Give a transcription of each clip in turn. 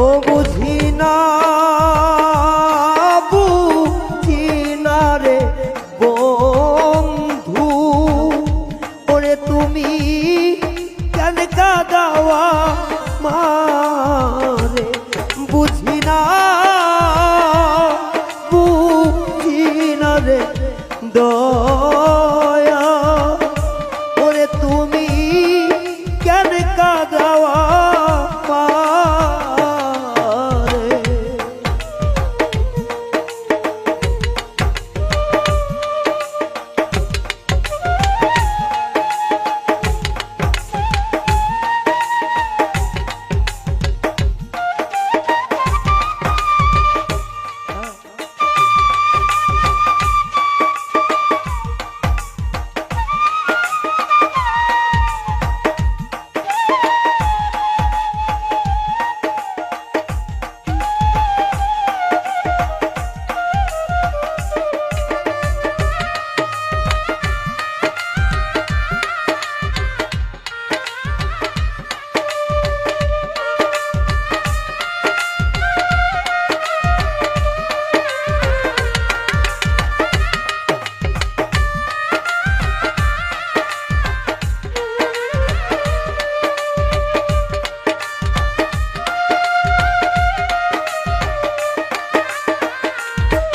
ও বুঝি না বুঝি না রে বন্ধু। ওরে তুমি কেন কাদাওয়া?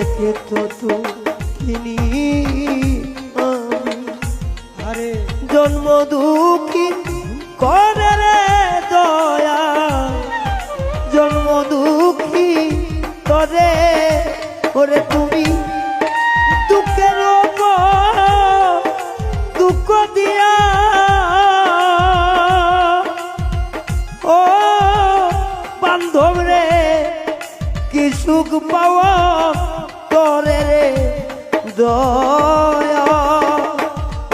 একে তো আমি। আরে জন্ম দুঃখী করে রে দয়া। জন্ম দুঃখী করে ওরে সুখ পাওয়া করে রে দয়া।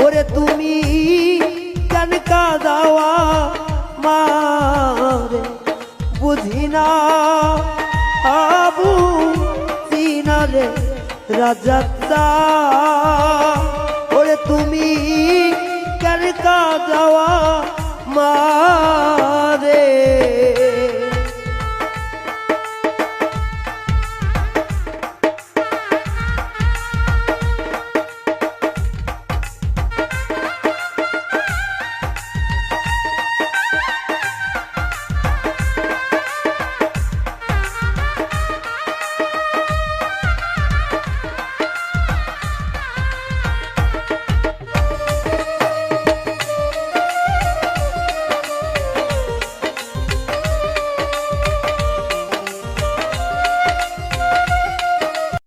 ওরে তুমি কেন দাওয়া মারে? বুঝি না আবু দিনা রে